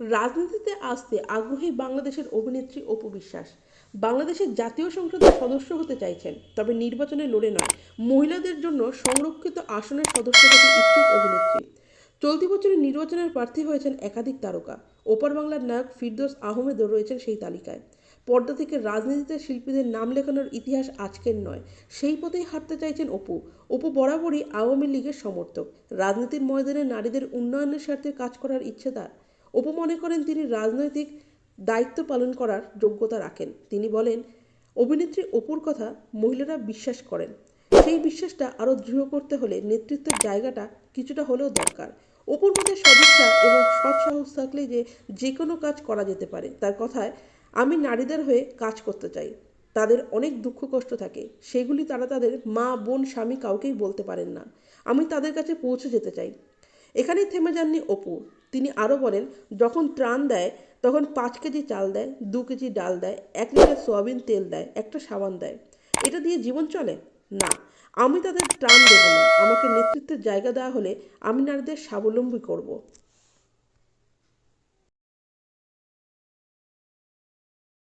রাজনীতিতে আসতে আগ্রহী বাংলাদেশের অভিনেত্রী অপু বিশ্বাস। বাংলাদেশের জাতীয় সংসদের সদস্য হতে চাইছেন, তবে নির্বাচনে লড়ে নয়। মহিলাদের জন্য সংরক্ষিত আসনের সদস্য হতে ইচ্ছুক অভিনেত্রী। চলতি বছরের নির্বাচনের প্রার্থী হয়েছেন একাধিক তারকা। ওপার বাংলার নায়ক ফিরদোস আহমেদও রয়েছেন সেই তালিকায়। পর্দা থেকে রাজনীতিতে শিল্পীদের নাম লেখানোর ইতিহাস আজকের নয়, সেই পথেই হাঁটতে চাইছেন অপু। অপু বরাবরই আওয়ামী লীগের সমর্থক। রাজনীতির ময়দানে নারীদের উন্নয়নের স্বার্থে কাজ করার ইচ্ছে তার। অপু মনে করেন তিনি রাজনৈতিক দায়িত্ব পালন করার যোগ্যতা রাখেন। তিনি বলেন, অভিনেত্রী অপুর কথা মহিলারা বিশ্বাস করেন। সেই বিশ্বাসটা আরও দৃঢ় করতে হলে নেতৃত্বের জায়গাটা কিছুটা হলেও দরকার। অপুর মধ্যে সদিচ্ছা এবং সৎ সাহস থাকলে যে যে কোনো কাজ করা যেতে পারে। তার কথায়, আমি নারীদের হয়ে কাজ করতে চাই। তাদের অনেক দুঃখ কষ্ট থাকে। সেগুলি তারা তাদের মা, বোন, স্বামী কাউকেই বলতে পারেন না। আমি তাদের কাছে পৌঁছে যেতে চাই। এখানেই থেমে যাননি অপু তিনি আরও বলেন, যখন ত্রাণ দেয়, তখন পাঁচ কেজি চাল দেয়, দু কেজি ডাল দেয়, এক লিটার সোয়াবিন তেল দেয়, একটা সাবান দেয়। এটা দিয়ে জীবন চলে? না, আমি তাদের ত্রাণ দেব না। আমাকে নেতৃত্বের জায়গা দেওয়া হলে আমি নারীদের স্বাবলম্বী করব।